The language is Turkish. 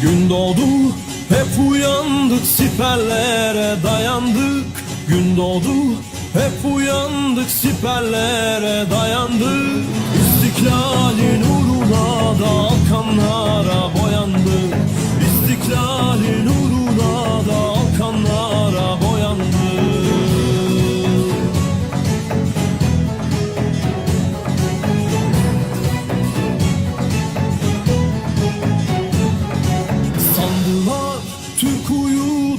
Gün doğdu hep uyandık siperlere dayandık. Gün doğdu hep uyandık siperlere dayandık. İstiklalin uğruna da kanlara boyandık. İstiklalin uğruna